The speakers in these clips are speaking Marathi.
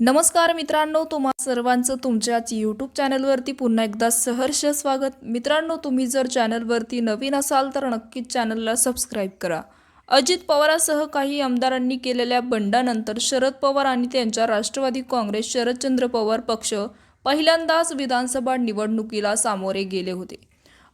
नमस्कार मित्रांनो तुम्हा सर्वांचं तुमच्याच यूट्यूब चॅनलवरती पुन्हा एकदा सहर्ष स्वागत. मित्रांनो तुम्ही जर चॅनलवरती नवीन असाल तर नक्कीच चॅनलला सबस्क्राईब करा. अजित पवारांसह काही आमदारांनी केलेल्या बंडानंतर शरद पवार आणि त्यांच्या राष्ट्रवादी काँग्रेस शरदचंद्र पवार पक्ष पहिल्यांदाच विधानसभा निवडणुकीला सामोरे गेले होते.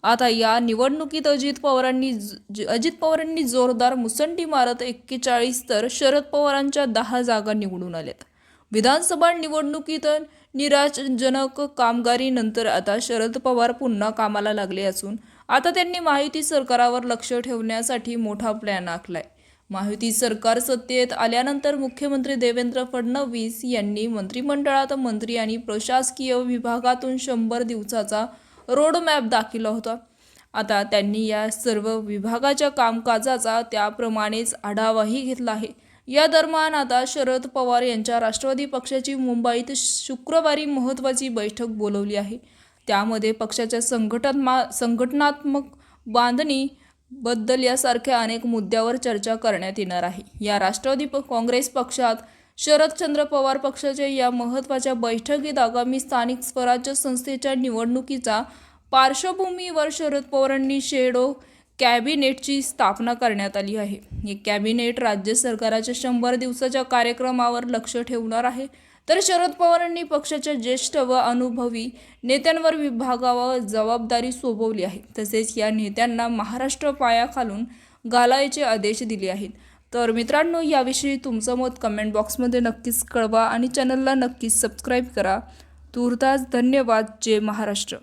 आता या निवडणुकीत अजित पवारांनी ज- अजित पवारांनी जोरदार मुसंडी मारत एक्केचाळीस तर शरद पवारांच्या दहा जागा निवडून आल्यात. विधानसभा निवडणुकीत निराशजनक कामगारीनंतर आता शरद पवार पुन्हा कामाला लागले असून आता त्यांनी माहिती सरकारावर लक्ष ठेवण्यासाठी मोठा प्लॅन आखलाय. माहिती सरकार सत्तेत आल्यानंतर मुख्यमंत्री देवेंद्र फडणवीस यांनी मंत्रिमंडळात मंत्री आणि प्रशासकीय विभागातून शंभर दिवसाचा रोडमॅप दाखिला होता. आता त्यांनी या सर्व विभागाच्या कामकाजाचा त्याप्रमाणेच आढावाही घेतला आहे. या दरम्यान आता शरद पवार यांच्या राष्ट्रवादी पक्षाची मुंबईत शुक्रवारी महत्त्वाची बैठक बोलवली आहे. त्यामध्ये पक्षाच्या संघटना संघटनात्मक बांधणी बद्दल यासारख्या अनेक मुद्द्यावर चर्चा करण्यात येणार आहे. या राष्ट्रवादी प- काँग्रेस पक्षात शरदचंद्र पवार पक्षाच्या या महत्त्वाच्या बैठकीत आगामी स्थानिक स्वराज्य संस्थेच्या निवडणुकीचा पार्श्वभूमीवर शरद पवारांनी शेडो कॅबिनेटची स्थापना करण्यात आली आहे. हे कॅबिनेट राज्य सरकाराच्या शंभर दिवसाच्या कार्यक्रमावर लक्ष ठेवणार आहे. तर शरद पवारांनी पक्षाच्या ज्येष्ठ व अनुभवी नेत्यांवर विभागावर जबाबदारी सोपवली आहे. तसेच या नेत्यांना महाराष्ट्र पायाखालून घालायचे आदेश दिले आहेत. तर मित्रांनो याविषयी तुमचं मत कमेंट बॉक्समध्ये नक्कीच कळवा आणि चॅनलला नक्कीच सबस्क्राईब करा. तुर्तास धन्यवाद. जय महाराष्ट्र.